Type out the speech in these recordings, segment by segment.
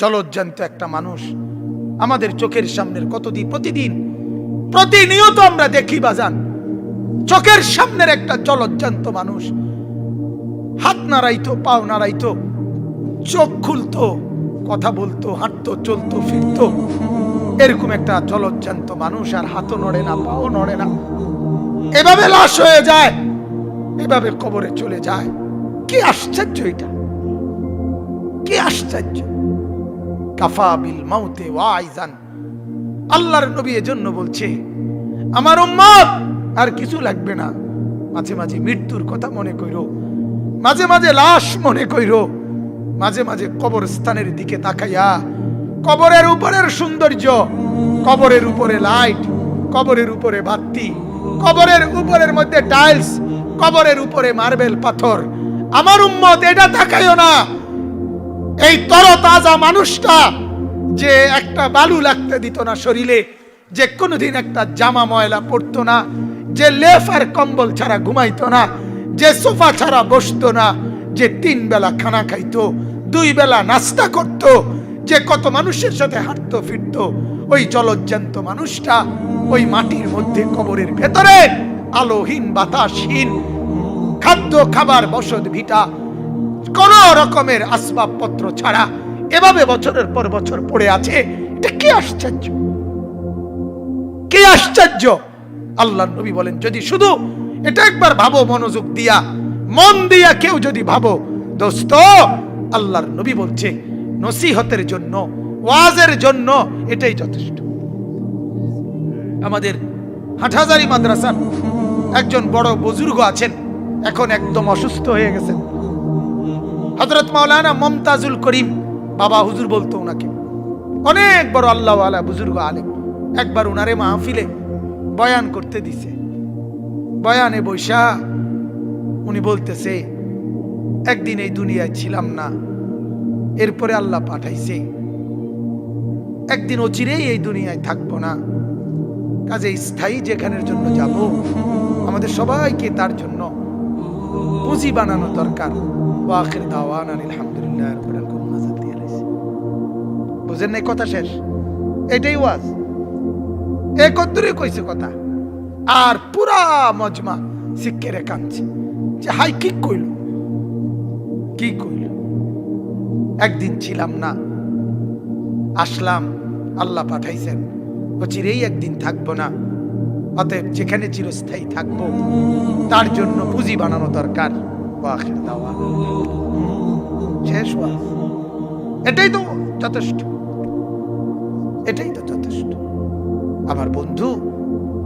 জলজ্জান্ত একটা মানুষ। আমাদের চোখের সামনের কতদিন? প্রতিদিন, প্রতিনিয়ত আমরা দেখি বাজান, চোখের সামনের একটা জলজ্জান্ত মানুষ। হাত নাড়াইতো, পাও নাড়াইতো, চোখ খুলতো, কথা বলতো, হাঁটতো, চলতো, ফিরতো। এরকম একটা জলজ্জান্ত মানুষ, আর হাতও নড়ে না, পাও নড়ে না। এভাবে লাশ হয়ে যায়, এভাবে কবরে চলে যায়। কি আশ্চর্য এটা। কি আশ্চর্য। কাফা মাউতে ওয়াইজান। আল্লাহর নবী এজন্য বলছে, আমার উম্মত, আর কিছু লাগবে না। মাঝে মাঝে মৃত্যুর কথা মনে কইরো, মাঝে মাঝে লাশ মনে কইরো, মাঝে মাঝে কবরস্থানের দিকে তাকাইয়া কবরের উপরের সৌন্দর্য, কবরের উপরে লাইট, কবরের উপরে বাতি, কবরের উপরের মধ্যে টাইলস, কবরের উপরে মার্বেল পাথর। আমার উম্মত, এটা তাকাইও না। এই তরতাজা মানুষটা যে একটা বালু লাগতে দিত না শরীরে, যে কোনোদিন একটা জামা ময়লা পরতো না, যে লেফ আর কম্বল ছাড়া ঘুমাইতো না, যে সোফা ছাড়া বসতো না, যে তিন বেলা খানা খাইতো, দুই বেলা নাস্তা করত, যে কত মানুষের সাথে হাঁটতো, ফিরতো, ওই জলজ্জান্ত মানুষটা ওই মাটির মধ্যে কবরের ভেতরে আলোহীন বাতাসহীন খাদ্য খাবার বসত ভিটা কোন রকমের আসবাবপত্র ছাড়া এভাবে বছরের পর বছর পড়ে আছে। এটা কি আশ্চর্য? কি আশ্চর্য? আল্লাহ নবী বলেন, যদি শুধু এটা একবার ভাবো মনোযোগ দিয়া, মন দিয়া কেউ যদি ভাবো, দোস্ত, আল্লাহর নবী বলছে, নসিহতের জন্য, ওয়াজের জন্য এটাই যথেষ্ট। আমাদের হাটহাজারি মাদ্রাসার একজন বড় বুজুর্গ আছেন, এখন একদম অসুস্থ হয়ে গেছেন। হজরত মাওলানা মমতাজুল করিম, বাবা হুজুর বলতো ওনাকে। অনেক বড় আল্লাহ আলা বুজুর্গ আলেম। একবার উনারে মাহফিলে বয়ান করতে দিছে। বয়ানে বৈশা উনি বলতেছে, একদিন এই দুনিয়ায় ছিলাম না, এরপরে আল্লাহ পাঠাইছে। একদিন অচিরেই এই দুনিয়ায় থাকব না। কাজে স্থায়ী যেখানের জন্য যাব, আমাদের সবাইকে তার জন্য পুঁজি বানানো দরকার। ওয়াখির দাওয়ান আলহামদুলিল্লাহ রাব্বিল আলামিন নাজাত দিয়ে লাইছে বুঝেন নাই কথা শেষ এটাই ওয়াজ এ কদ্দুরে কইছে কথা আর পুরা মজমা শিক্ষেরে কাঁদছে। যে হাই কি কইল? কি কইল? একদিন ছিলাম না। আসলাম, আল্লাহ পাঠাইছেন। ও চিরেই একদিন থাকব না। অতএব যেখানে চিরস্থায়ী থাকব, তার জন্য পুঁজি বানানো দরকার। ওয়াখির দাওয়ান শেষ ওয়াজ এটাই তো যথেষ্ট। এটাই তো যথেষ্ট। আমার বন্ধু,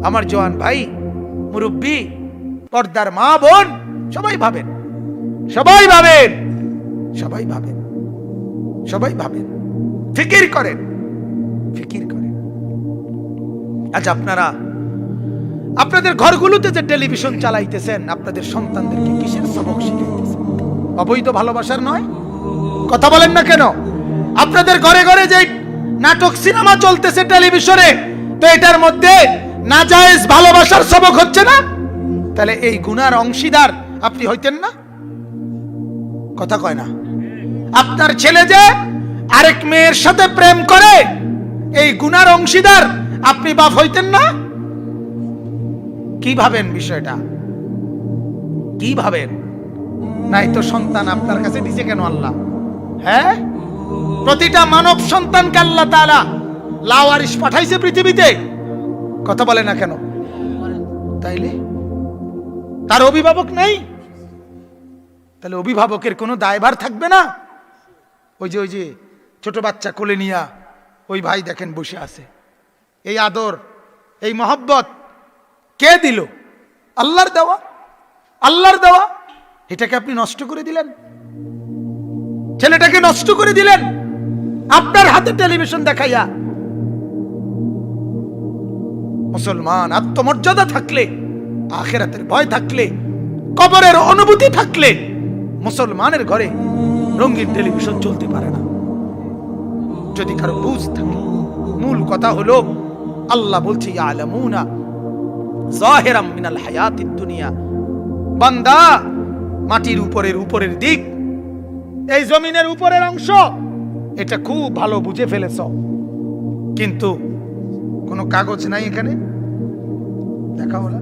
আমার জওয়ান ভাই, মুরব্বী, পর্দার মা বোন, সবাই ভাবেন। সবাই ভাবেন। সবাই ভাবেন। সবাই ভাবেন। ফিকির করেন। ফিকির করেন। আজ আপনারা আপনাদের ঘরগুলোতে যে টেলিভিশন চালাইতেছেন, আপনাদের সন্তানদেরকে কিসের সবক শিখাইতেছেন? অবৈধ ভালোবাসার নয়? কথা বলেন না কেন? আপনাদের ঘরে ঘরে যে নাটক, সিনেমা চলতেছে টেলিভিশনে, তো এটার মধ্যে নাজায়েজ ভালোবাসার সবক হচ্ছে না? তাহলে এই গুনার অংশীদার আপনি হইতেন না? কথা কয় না। আপনার ছেলে যে আরেক মেয়ের সাথে প্রেম করে, এই গুনার অংশীদার আপনি বাপ হইতেন না? কি ভাবেন বিষয়টা? কি ভাবেন? নাই তো সন্তান আপনার কাছে দিছে কেন আল্লাহ? হ্যাঁ? প্রতিটা মানব সন্তানকে আল্লাহ তাআলা লাওয়ারিস পাঠাইছে পৃথিবীতে। কথা বলে না কেন? তাইলে? তার অভিভাবক নেই? তাহলে অভিভাবকের কোনো দায়ভার থাকবে না? ওই যে ওই যে, ছোট বাচ্চা কোলে নিয়া ওই ভাই দেখেন বসে আছে। এই আদর, এই মহব্বত কে দিল? আল্লাহর দেওয়া? আল্লাহর দেওয়া? এটাকে আপনি নষ্ট করে দিলেন। ছেলেটাকে নষ্ট করে দিলেন। আপনার হাতে টেলিভিশন দেখাইয়া। মুসলমান, আত্মমর্যাদা থাকলে, আখেরাতের ভয় থাকলে, কবরের অনুভূতি থাকলে, মুসলমানের ঘরে রঙিন টেলিভিশন চলতে পারে না। যদি কারও বুঝ থাকে, মূল কথা হলো, আল্লাহ বলছে, ইয়ালামুনা জাহিরাম মিনাল হায়াতিদ দুনিয়া। বান্দা, মাটির উপরের উপরের দিক, এই জমিনের উপরের অংশ, এটা খুব ভালো বুঝে ফেলেছ। কিন্তু কোনো কাগজ নাই এখানে? দেখা হলো?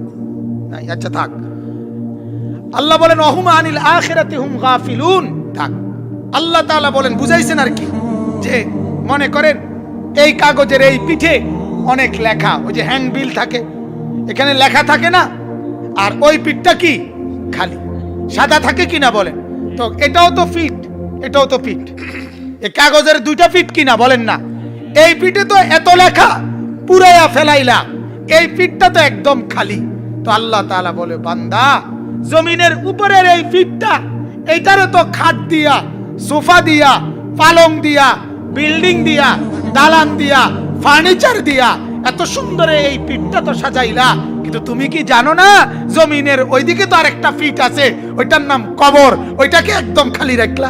নাই আচ্ছা থাক। আল্লাহ বলেন, অহুম আনিল আখিরাতে হুম গাফিলুন। থাক। আল্লাহ তাআলা বলেন, বুঝাইছেন আর কি, যে মনে করেন, এই কাগজের এই পিঠে অনেক লেখা, ওই যে হ্যান্ডবিল থাকে এখানে লেখা থাকে না। আর ওই পিঠটা কি? খালি। সাদা থাকে কিনা বলেন? তো এটাও তো ফিট এটাও তো ফিট এ কাগজের দুইটা ফিট কিনা বলেন না? এই পিঠে তো এত লেখা, পুরাইয়া ফেলাইলা এই পিঠটা তো একদম খালি। তো আল্লাহ তাআলা বলে, বান্দা, জমিনের উপরের এই ফিটটা এইটারও তো খাট দিয়া, সোফা দিয়া, পালং দিয়া, বিল্ডিং দিয়া, দালান দিয়া, ফার্নিচার দিয়া এত সুন্দর এই পিঠটা তো সাজাইলা। কিন্তু তুমি কি জানো না, জমিনের ওইদিকে তো আরেকটা ফিট আছে, ওইটার নাম কবর, ওইটাকে একদম খালি রাখলা।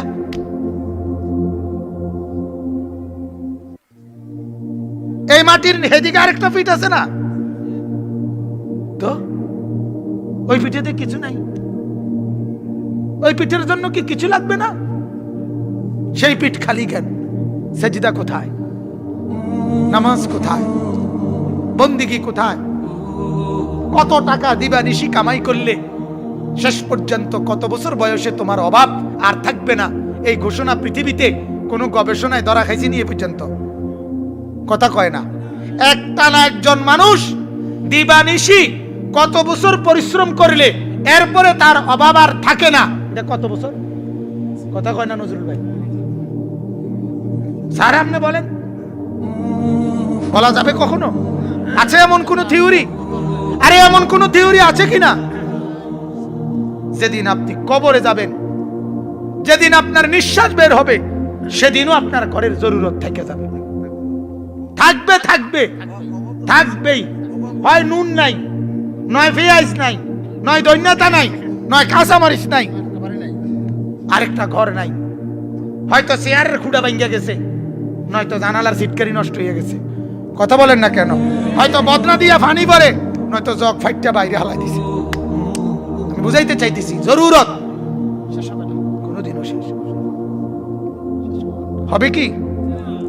এই মাটির হেদিকে আরেকটা ফিট আছে না? তো? ওই পিঠেতে কিছু নাই। ওই পিঠের জন্য কি কিছু লাগবে না? সেই পিঠ খালি কেন? সেজিদা কোথায়? নামাজ কোথায়? বন্দিগি কোথায়? কত টাকা দিবা নিশি কামাই করলে? শেষ পর্যন্ত কত বছর বয়সে তোমার অভাব আর থাকবে না? এই ঘোষণা পৃথিবীতে কোনো গবেষণায় ধরা খাইছে নিয়ে পর্যন্ত। কথা কয় না। একটা না একজন মানুষ দিবানিশি কত বছর পরিশ্রম করলে এরপরে তার অভাব আর থাকে না? এটা কত বছর? কথা কয় না নজরুল ভাই। স্যার আপনি বলেন। বলা যাবে কখনো? আছে এমন কোন থিওরি? আরে এমন কোন থিওরি আছে কিনা যেদিন আপনি কবরে যাবেন, যেদিন আপনার নিঃশ্বাস বের হবে, সেদিনও আপনার ঘরের জরুরত থেকে যাবে। থাকবে থাকবে, থাকবেই। হয় নুন নাই, নয় পেঁয়াজ নাই, নয় দৈন্যতা নাই, নয় কাঁচামরিচ নাই, আরেকটা ঘর নাই। হয়তো চেয়ারের খুঁড়া ভাঙ্গা গেছে, নয়তো জানালার সিটকারি নষ্ট হয়ে গেছে। কথা বলেন না কেন? হয়তো বদনা দিয়া ফানি পরে নয়তো জগ ফাইটটা বাইরে হালাই দিছে। আমি বুঝাইতে চাইতেছি, জরুরত। হবে কি?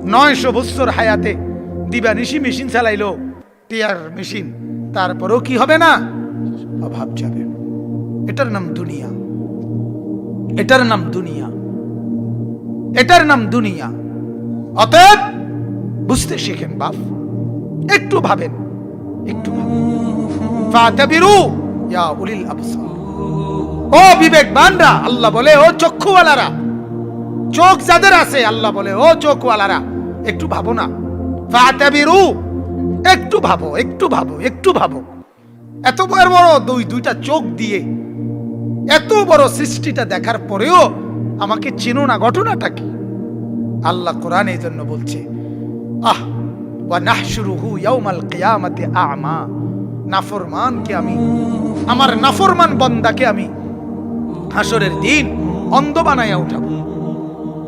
নয়শো বৎসর হায়াতে দিবানিশি মেশিন চালাইলো, টিয়ার মেশিন। তারপরেও কি হবে না? অভাব যাবে। এটার নাম দুনিয়া। এটার নাম দুনিয়া। এটার নাম দুনিয়া। অতএব বুঝতে শিখেন, বাপ। একটু ভাবেন, একটু ও বিবেকবানরা আল্লাহ বলে, ও চক্ষুওয়ালারা। চোখ যাদের আছে, আল্লাহ বলে, ও চোখওয়ালারা, একটু ভাবো না। ফাতাবিরু, একটু ভাবো একটু ভাবো একটু ভাবো। এত বড় বড় দুই, দুইটা চোখ দিয়ে এত বড় সৃষ্টিটা দেখার পরেও আমাকে চেনো না, ঘটনাটা কি? আল্লাহ কোরআন এই জন্য বলছে আহ ওয়া নাহশুরুহু ইয়াউমাল কিয়ামাতি আ'মা নাফরমানকে আমি আমার নাফরমান বন্দাকে আমি হাসরের দিন অন্ধ বানাইয়া উঠাবো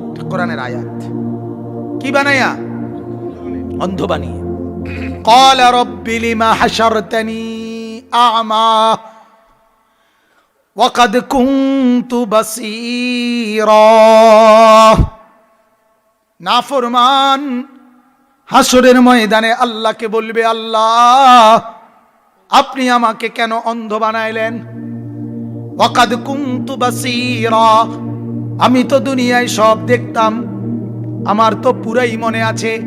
এটা কোরআনের আয়াত কি বানাইয়া অন্ধ বানিয়ে قال رب لما حشرتني أعمى وقد كنت بصيرا নাফরমান হাসরের ময়দানে আল্লাহকে বলবে, আল্লাহ, আপনি আমাকে কেন অন্ধ বানাইলেন? ওয়াকাদ কুনতু বাসীরা। আমি তো দুনিয়ায় সব দেখতাম, আমার তো পুরাই মনে আছে।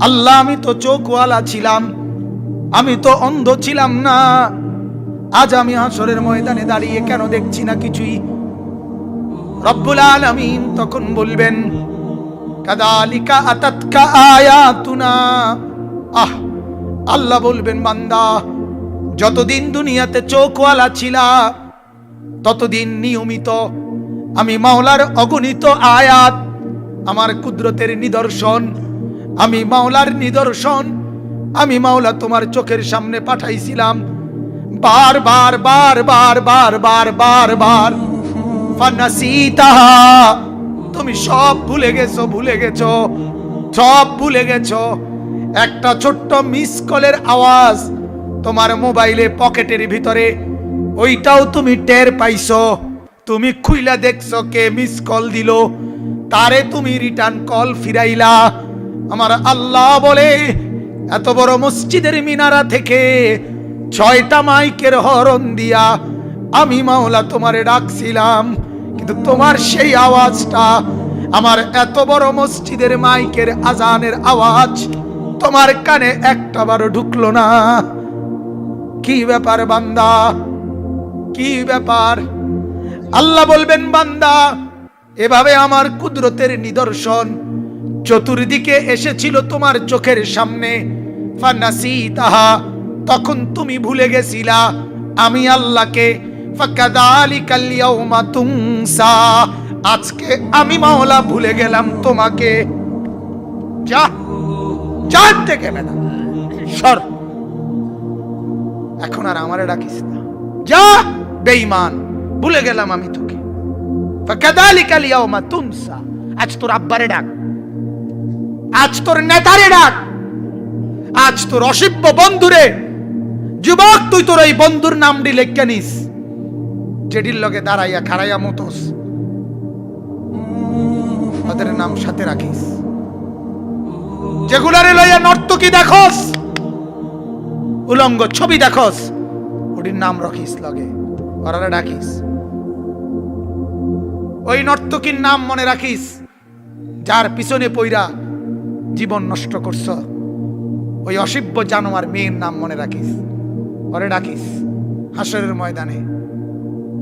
আল্লাহ, আমি তো চোখওয়ালা ছিলাম, আমি তো অন্ধ ছিলাম না। আজ আমি হাসরের ময়দানে দাঁড়িয়ে কেন দেখছি না কিছুই? রব্বুল আলামিন তখন বলবেন কাদালিকা আতাতকা আয়াতুনা। আহ, আল্লাহ বলবেন, বান্দা, যতদিন দুনিয়াতে চোখওয়ালা ছিলা, ততদিন নিয়মিত আমি মাওলার অগণিত আয়াত, আমার কুদরতের নিদর্শন, আমি মাওলার নিদর্শন, আমি মাওলা তোমার চোখের সামনে পাঠাইছিলাম। বার বার বার বার বার বার বার বার তুমি সব ভুলে গেছো ভুলে গেছো, সব ভুলে গেছো। একটা ছোট্ট মিস কলের আওয়াজ তোমার মোবাইলে পকেটের ভিতরে, ওইটাও তুমি টের পাইছো। তুমি খুইলা দেখছ কে মিস কল দিল, তারে তুমি রিটার্ন কল ফিরাইলা। আমার আল্লাহ বলে, এত বড় মসজিদের মিনারা থেকে ছয়টা মাইকের হরণ দিয়া আমি মাওলা তোমারে ডাকছিলাম। কিন্তু তোমার সেই আওয়াজটা আমার এত বড় মসজিদের মাইকের আজানের আওয়াজ, তোমার কানে একটা বারো ঢুকলো না। কি ব্যাপার বান্দা? কি ব্যাপার? আল্লাহ বলবেন, বান্দা, এভাবে আমার কুদরতের নিদর্শন চতুর্দিকে এসেছিল তোমার চোখের সামনে। ফানাসি তাহা, তখন তুমি ভুলে গেছিলা, আমি আল্লাহকে আজকে আমি মাওলা ভুলে গেলাম তোমাকে। এখন আর আমারে ডাকিস না। যা, বেঈমান, ভুলে গেলাম আমি তোকে। আজ তোর আব্বারে ডাক। আজ তোর নেতারে ডাক। আজ তোর অসিব্য বন্ধুরে। যুবক, তুই তোর এই বন্ধুর নামটি লেখা নিস। যেটির লগে দাঁড়াইয়া খাড়াইয়া মতোস। ওদের নাম সাথে রাখিস। যেগুলারে লইয়া নর্তকী দেখোস, উলঙ্গ ছবি দেখোস, ওটির নাম রাখিস লগে। ওরারে ডাকিস। ওই নর্তকীর নাম মনে রাখিস, যার পিছনে পইরা জীবন নষ্ট করছ। ওই অসিব্য জানোয়ার মেয়ের নাম মনে রাখিস। ওরে ডাকিস, হাসরের ময়দানে।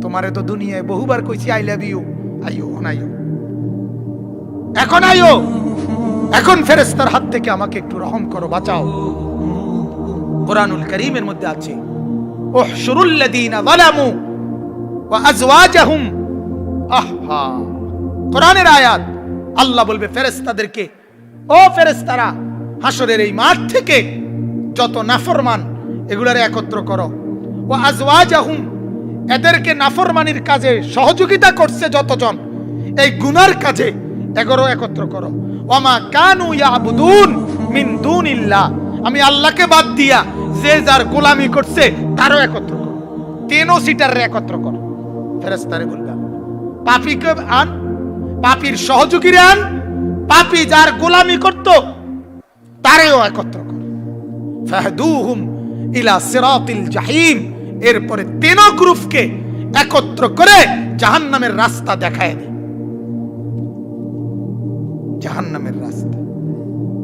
তোমারে তো দুনিয়ায় বহুবার কইছি আই লাভ ইউ আইও। অনাইও এখন আইও। এখন ফেরেস্তার হাত থেকে আমাকে একটু রহম করো, বাঁচাও। কোরআনুল করিমের মধ্যে আছে ওহশুরুল্লাযীনা যালামু ওয়া আজওয়াজাহুম। আহা। কোরআনের আয়াত, আল্লাহ বলবে ফেরেস্তাদেরকে ও ফেরেস্তারা হাসরের এই মাঠ থেকে যত নাফরমান, এগুলারে একত্র করো। ও আজওয়াজাহুম এদেরকে নাফরমানির কাজে সহযোগিতা করছে যতজন। এই গুনার কাজে এগারো একত্র করো। ওমা কানু ইয়াবুদুন মিন দুনিল্লাহ। আমি আল্লাহকে বাদ দিয়া যে যার গোলামি করছে, তারও একত্র করো। তিনও সিটারে একত্র করো। ফেরেস্তারে বললাম পাপিকে আন? পাপির সহযোগীরে আন? পাপি যার গোলামি করত, তারেও একত্র কর। ফাহদুহুম ইলা সিরাতিল জাহিম। এরপরে তিন গ্রুপকে একত্র করে জাহান্নামের রাস্তা দেখায় দে জাহান্নামের রাস্তা।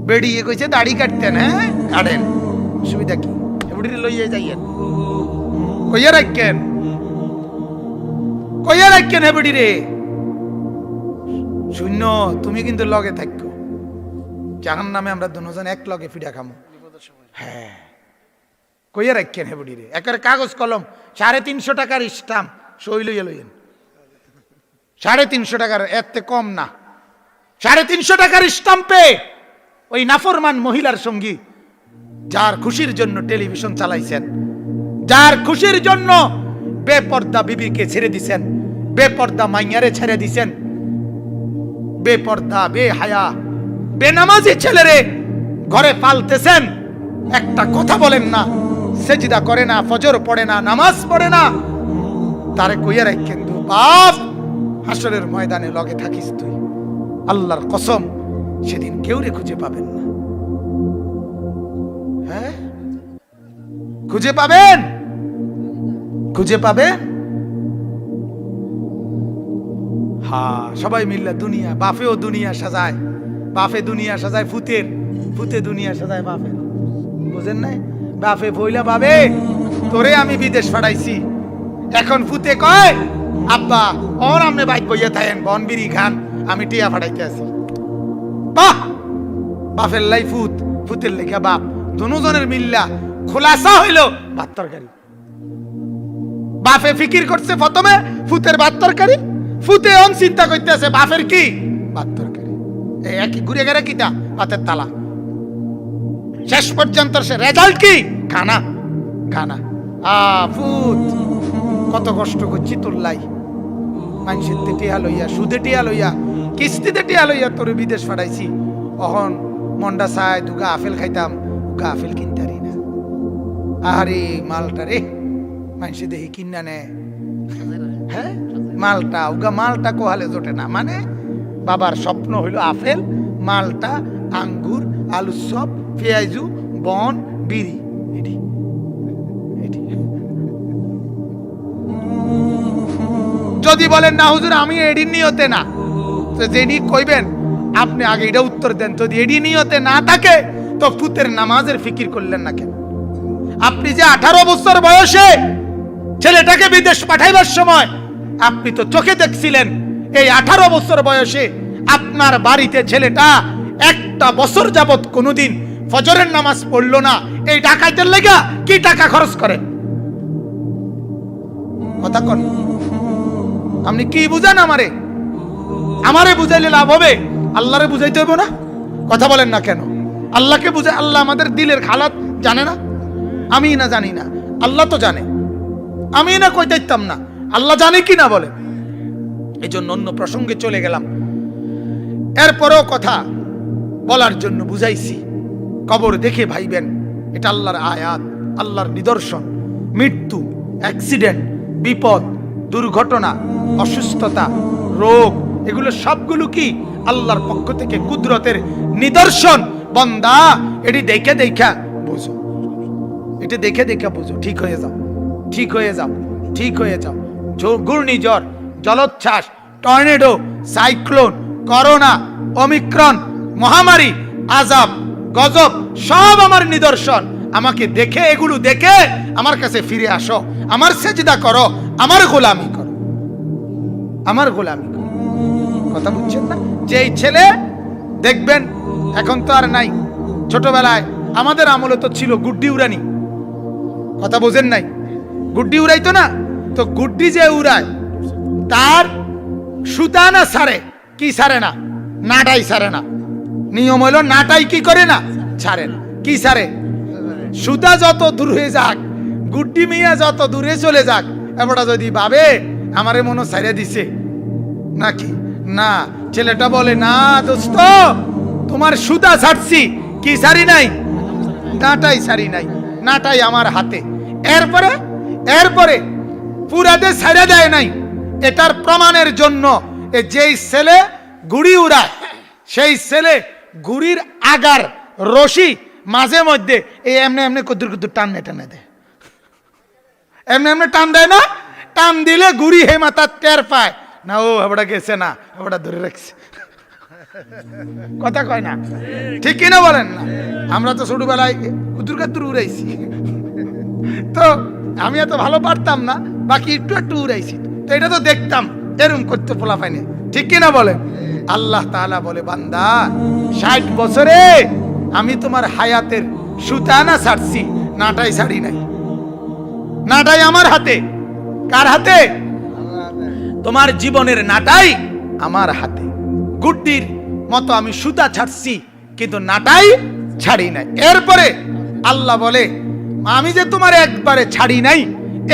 বেরিয়ে কইছে, দাড়ি কাটতেন হ্যাঁ? কাটেন। সুবিধা কি? এবারে লইয়ে যাইয়েন। কইয়া রাখেন। কইয়া রাখেন হেবড়ি রে শূন্য, তুমি কিন্তু লগে থাকো। জাহান নামে আমরা দুজন এক লগে ফিডা খামো। হ্যাঁ। কইয়া রাখেন হেবড়ি রে একের কাগজ, কলম, সাড়ে তিনশো টাকার স্টাম্প, সই লইয়া লইয়েন। সাড়ে তিনশো টাকার, এতে কম না। সাড়ে তিনশো টাকার স্টাম্পে ওই নাফরমান মহিলার সঙ্গী যার খুশির জন্য টেলিভিশন চালাইছেন, যার খুশির জন্য বেপর্দা বিবিকে ছেড়ে দিছেন, বেপর্দা মাইয়ারে ছেড়ে দিছেন, বেপর্দা বে হায়া বেনামাজি ছেলেরে ঘরে পালতেছেন। একটা কথা বলেন না সেজিদা করে না, ফজর পড়ে না, নামাজ পড়ে না। তারে কইয়া রাখ কিন্তু বাপ হাসরের ময়দানে লগে থাকিস তুই। আল্লাহর কসম, সেদিন কেউ রে খুঁজে পাবেন না। হ্যাঁ? খুঁজে পাবেন? খুঁজে পাবেন? হা সবাই মিললে দুনিয়া বাফেও দুনিয়া সাজায়। বাফে দুনিয়া সাজায়, ফুতের, ফুতে দুনিয়া সাজায় বাফের বুঝেন নাই? বাফে বইলা বাবে তোরে আমি বিদেশ পাঠাইছি এখন ফুতে কয়, আব্বা, অন আমনে বাইক বইয়া থাকেন বন বিড়ি খান, আমি টিয়া ফাটাইতে আছি। বাহ! বাপের লাই ফুত ফুতের লেখা বাপ দুজনের মিল্লা খোলাসা হইল ভাত তরকারি। বাপে ফিকির করছে প্রথমে ফুতের ভাত তরকারি ফুতে অন চিন্তা করতেছে, বাপের কি? ভাত তরকারি। একই ঘুরে গেলে কিটা ভাতের তালা। শেষ পর্যন্ত সে রেজাল্ট কি? খানা খানা আ ফুত কত কষ্ট করছি তোর লাই। মানুষের টিয়া লইয়া, সুদে টিয়া লইয়া, কিস্তিতে টিয়া লইয়া তোর বিদেশ পাঠাইছি। অহন মন্ডা চাই দুগা আপেল খাইতাম উগা আপেল কিনতারি না। আরে মালটা রে। মানুষে দেখি কিনা নে। হ্যাঁ? মালটা, উগা মালটা কোহালে জোটে না। মানে বাবার স্বপ্ন হইল আপেল, মালটা, আঙ্গুর আলু সব পেঁয়াজু, বন, বিড়ি। যদি বলেন, না হুজুর, আমি এডি নিয়তে না। তো যেনি কইবেন, আপনি আগে এটা উত্তর দেন। যদি এডি নিয়তে না থাকে, তো ফুতের নামাজের ফিকির করলেন না কেন? আপনি যে আঠারো বছর বয়সে ছেলেটাকে বিদেশ পাঠাইবার সময় আপনি তো চোখে দেখছিলেন, এই আঠারো বছর বয়সে আপনার বাড়িতে ছেলেটা একটা বছর যাবত কোনোদিন ফজরের নামাজ পড়ল না। এই ডাকাইতের লেগা কি টাকা খরচ করে? কথা কন। আপনি কি বুঝান আমারে? আমারে বুঝাইলে লাভ হবে? আল্লাহরে বুঝাইতে হবে না? কথা বলেন না কেন? আল্লাহকে বুঝে আল্লাহ আমাদের দিলের খালাত জানে না? আমি না জানি না। আল্লাহ তো জানে। আমি না কই দেখতাম না। আল্লাহ জানে কি না বলে? এই জন্য অন্য প্রসঙ্গে চলে গেলাম। এরপরেও কথা বলার জন্য বুঝাইছি। কবর দেখে ভাইবেন, এটা আল্লাহর আয়াত, আল্লাহর নিদর্শন। মৃত্যু অ্যাক্সিডেন্ট বিপদ, দুর্ঘটনা, অসুস্থতা, রোগ, এগুলো সবগুলো কি আল্লাহর পক্ষ থেকে কুদরতের নিদর্শন? বন্দা, এটি দেখে দেখা বুঝো। এটা দেখে দেখে বুঝো, ঠিক হয়ে যাও, ঠিক হয়ে যাও, ঠিক হয়ে যাও। ঘূর্ণিঝড়, জলোচ্ছ্বাস, টর্নেডো, সাইক্লোন, করোনা অমিক্রণ মহামারী, আজাব। গজব, সব আমার নিদর্শন। আমাকে দেখে, এগুলো দেখে আমার কাছে ফিরে আসো। আমার সেজদা করো, আমার গোলামি করো। আমার গোলামি করো। কথা বুঝছেন না? যে ছেলে, দেখবেন, এখন তো আর নাই। ছোটবেলায় আমাদের আমলে তো ছিল গুড্ডি উড়ানি। কথা বোঝেন নাই? গুড্ডি উড়াইতো না? তো গুড্ডি যে উড়ায়, তার সুতা না সারে? কি সারে না? নাটাই সারে না। নিয়ম হইল নাটাই কি করে না? ছাড়ে না কি সারে সুতা যত দূর হয়ে যাক, গুড্ডি মিয়া যত দূরে চলে যাক এবারটা যদি ভাবে, আমারে মনে সাইরে দিছে। নাকি? না, ছেলেটা বলে, না দোস্ত, তোমার সুতা ছাড়ছি। কি সারি নাই? নাটাই সারি নাই। নাটাই আমার হাতে। এরপরে এরপরে পুরাতে ছেড়ে দেয় নাই। এটার প্রমাণের জন্য যেই ছেলে গুড়ি উড়ায়, সেই ছেলে গুড়ির আগার রশি মাঝে মধ্যে এই এমনি এমনি কুদুর কুদুর টান টানে দেয়। এমনি এমনি টান দেয় না? টান দিলে গুড়ি হে মাথা টের পায়। না, ও, হেবড়া গেছে না, হেবড়া ধরে রাখছে। কথা কয় না। ঠিক কিনা বলেন না? আমরা তো ছোটবেলায় কুতুর কাতুর উড়াইছি। তো আমি এত ভালো পারতাম না, বাকি একটু একটু উড়াইছি। তো এটা তো দেখতাম, এরম করতে পোলা পাইনি ঠিক কিনা বলেন? আল্লাহ তাআলা বলে, বান্দা, ষাট বছরে আমি তোমার হায়াতের সুতানা ছাড়ছি, নাটাই ছাড়ি নাই। নাটাই আমার হাতে। কার হাতে? তোমার জীবনের নাটাই আমার হাতে। গুড্ডির মতো আমি সুতা ছাড়ছি, কিন্তু নাটাই ছাড়ি নাই। এরপরে আল্লাহ বলে, আমি যে তোমার একবারে ছাড়ি নাই,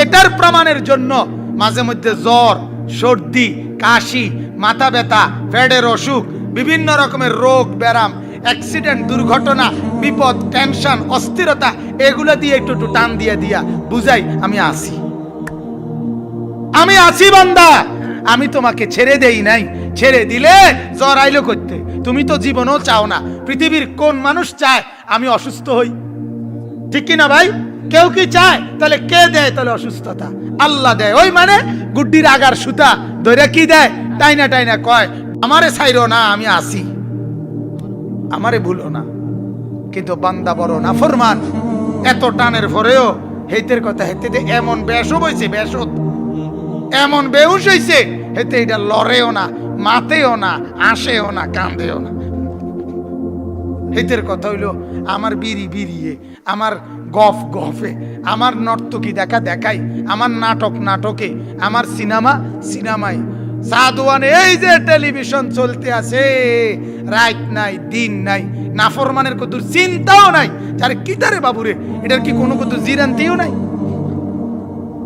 এটার প্রমাণের জন্য মাঝে মধ্যে জ্বর সর্দি, কাশি, মাথা ব্যথা ফ্যাডের অসুখ, বিভিন্ন রকমের রোগ ব্যারাম অ্যাক্সিডেন্ট দুর্ঘটনা, বিপদ টেনশন অস্থিরতা, এগুলো দিয়ে একটু একটু টান দিয়ে দিয়া বুঝাই, আমি আসি। আমি আছি বান্দা! আমি তোমাকে ছেড়ে দেই নাই। ছেড়ে দিলে জ্বর আইলো করতে। তুমি তো জীবনও চাও না। পৃথিবীর কোন মানুষ চায় আমি অসুস্থ হই। ঠিক কি না ভাই? কেউ কি চায়? তাহলে কে দেয় তাহলে অসুস্থতা? আল্লাহ দেয়। ওই মানে গুড্ডির আগার সুতা। ধরে কি দেয়? টাইনা টাইনা কয়, আমারে ছাইরো না, আমি আসি। আমারে ভুলো না। কিন্তু বান্দা বড় না ফরমান এত টানের পরেও হেতের কথা হেতে এমন বেশ হয়েছে বেশত এমন বেহুশ হয়েছে হেতে এটা লড়েও না, মাতেও না, আসেও না কান্দেও না। হেতের কথা হইল, আমার বিড়ি বিড়িয়ে, আমার গফ গফে। আমার নর্তকী দেখা দেখাই, আমার নাটক নাটকে, আমার সিনেমা সিনেমায়। সাদওয়ান এই যে টেলিভিশন চলতে আছে রাইট নাই, দিন নাই, নাফরমানের কত চিন্তাও নাই। যার কি তারে বাবুরে, এটার কি কোনো কত জিরান্তিও নাই?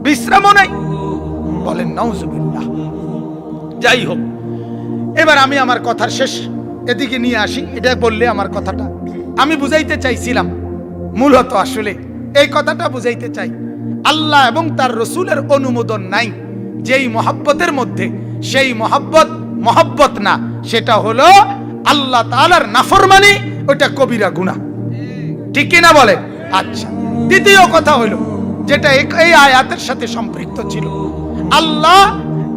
বিশ্রামও নাই। বলেন নওজুবিল্লাহ যাই হোক, এবার আমি আমার কথার শেষ এদিকে নিয়ে আসি, এটা বললে আমার কথাটা। আমি বুঝাইতে চাইছিলাম মূলত আসলে এই কথাটা বুঝাইতে চাই। আল্লাহ এবং তার রসুলের অনুমোদন নাই। যেই মহাব্বতের মধ্যে, সেই মহাব্বত মহাব্বত না, সেটা হলো আল্লাহ তাআলার নাফরমানি ওটা কবিরা গুনাহ। ঠিক কিনা বলে? আচ্ছা দ্বিতীয় কথা হইল যেটা এই আয়াতের সাথে সম্পৃক্ত ছিল। আল্লাহ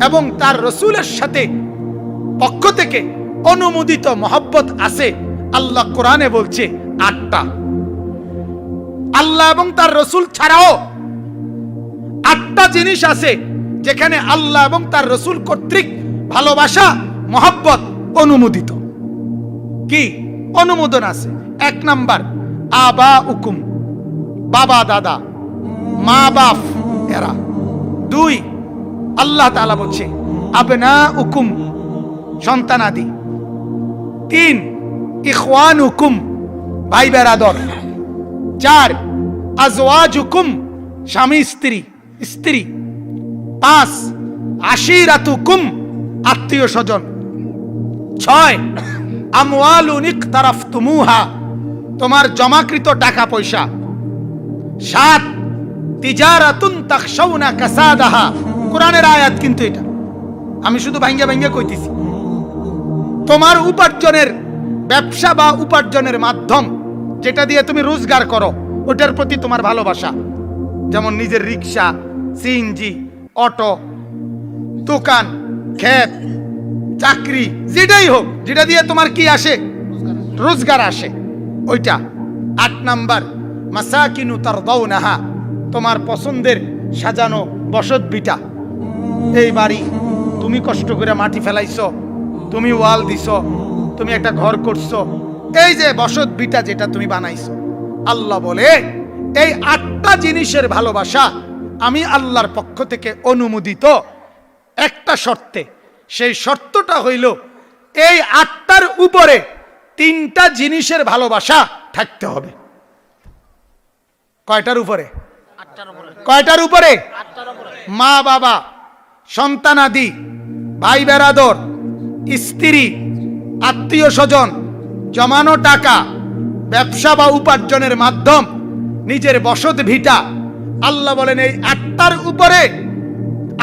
এবং তার রসুলের সাথে পক্ষ থেকে অনুমোদিত মহব্বত আছে। আল্লাহ কোরআনে বলছে আটটা। আল্লাহ এবং তার রসুল ছাড়াও আটটা জিনিস আছে যেখানে আল্লাহ এবং তার রসুল কর্তৃক ভালোবাসা, মহব্বত অনুমোদিত। কি? অনুমোদন আছে। এক নাম্বার আবা উকুম বাবা, দাদা, মা, বাপ, এরা। দুই, আল্লাহ তালা বলছে আবনা উকুম সন্তানাদি। তিন ইখওয়ান হুকুম ভাই বেরাদর চার আজওয়াজ হুকুম স্বামী, স্ত্রী স্ত্রী। পাঁচ আশিরাত হুকুম আত্মীয় স্বজন। ছয়, আমওয়ালুন ইকতারাফতুমুহা, তোমার জমাকৃত টাকা পয়সা। সাত, তিজারাতুন তাখশাউনা কাসাদাহা। কোরআনের আয়াত কিন্তু এটা। আমি শুধু ভাঙ্গা ভাঙ্গা কইতেছি। তোমার উপার্জনের ব্যবসা বা উপার্জনের মাধ্যম, যেটা দিয়ে তুমি রোজগার করো ওটার প্রতি তোমার ভালোবাসা। যেমন নিজের রিক্সা সিএনজি অটো, দোকান ক্ষেত চাকরি, যেটাই হোক, যেটা দিয়ে তোমার কি আসে? রোজগার আসে। ওইটা। আট নাম্বার, মাসাকিনু তার নাহা তোমার পছন্দের সাজানো বসত বিটা। এই বাড়ি তুমি কষ্ট করে মাটি ফেলাইছ, তুমি ওয়াল দিছ, তুমি একটা ঘর করছ। এই যে বসত বিটা যেটা তুমি বানাইছো। আল্লাহ বলে এই আটটা জিনিসের ভালোবাসা আমি আল্লাহর পক্ষ থেকে অনুমোদিত। একটা শর্তে সেই শর্তটা হইল এই আটটার উপরে তিনটা জিনিসের ভালোবাসা থাকতে হবে। কয়টার উপরে? কয়টার উপরে? মা বাবা সন্তানাদি ভাই বেরাদর স্ত্রী আত্মীয় স্বজন জমানো টাকা ব্যবসা বা উপার্জনের মাধ্যম, নিজের বসত ভিটা। আল্লাহ বলেন, এই আটটার উপরে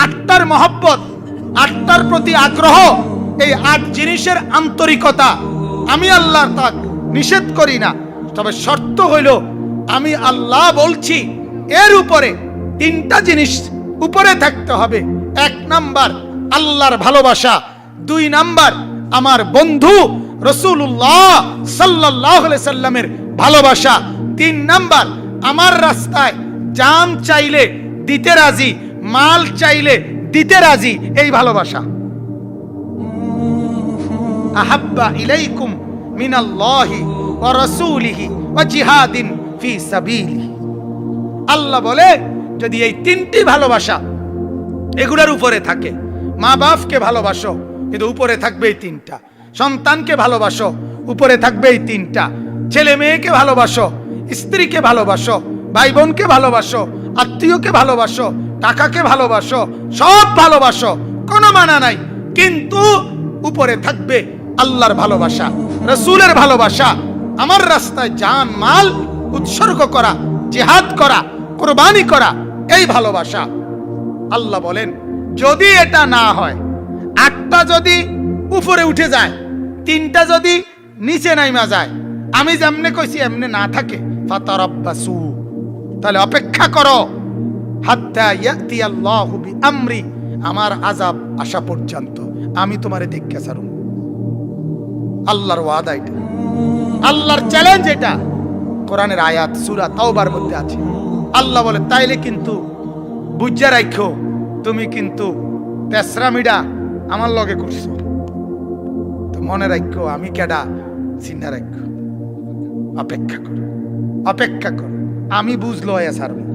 আটটার মহব্বত আটটার প্রতি আগ্রহ, এই আট জিনিসের আন্তরিকতা আমি আল্লাহর তাক নিষেধ করি না। তবে শর্ত হইল, আমি আল্লাহ বলছি, এর উপরে তিনটা জিনিস উপরে থাকতে হবে। এক নাম্বার, আল্লাহর ভালোবাসা। দুই নাম্বার, আমার বন্ধু রসুল্লাহ সাল্লাহ সাল্লামের ভালোবাসা। তিন নাম্বার, আমার রাস্তায় জান চাইলে দিতে রাজি, মাল চাইলে দিতে রাজি, এই ভালোবাসা। আহাব্বা ইলাইকুম মিনাল্লাহি ওয়া রাসূলিহি ওয়া জিহাদিন ফি সাবিলিহি আল্লাহ বলে, যদি এই তিনটি ভালোবাসা এগুলোর উপরে থাকে মা বাপকে ভালোবাসো, কিন্তু উপরে থাকবে এই তিনটা। সন্তানকে ভালোবাসো। উপরে থাকবে এই তিনটা। ছেলে মেয়েকে ভালোবাসো, স্ত্রীকে ভালোবাসো ভাই বোনকে ভালোবাসো, আত্মীয়কে ভালোবাসো টাকাকে ভালোবাসো, সব ভালোবাসো, কোনো মানা নাই। কিন্তু উপরে থাকবে আল্লাহর ভালোবাসা, রসুলের ভালোবাসা, আমার রাস্তায় জান, মাল উৎসর্গ করা, জেহাদ করা, কোরবানি করা, এই ভালোবাসা। আল্লাহ বলেন, যদি এটা না হয়, আটটা যদি উপরে উঠে যায় তিনটা যদি নিচে নাইমা যায়, আমি যেমনে কইছি এমনি না থাকে, ফাতারাব্বাসু। তাহলে অপেক্ষা করো। হাত্তা ইয়াতি আল্লাহু আমরি আমার আজাব আসা পর্যন্ত আমি তোমারে দেখে সারুম আল্লাহর ওয়াদা এটা। আল্লাহর চ্যালেঞ্জ এটা। কোরআনের আয়াত, সূরা তাওবার মধ্যে আছে। আল্লাহ বলে, তাইলে কিন্তু বুঝা রাখো তুমি কিন্তু পেসরামিডা আমার লগে করছ। মনে রাখো আমি কেডা? চিন্তা রাখো অপেক্ষা করো। অপেক্ষা করো। আমি বুঝলো এ সারবো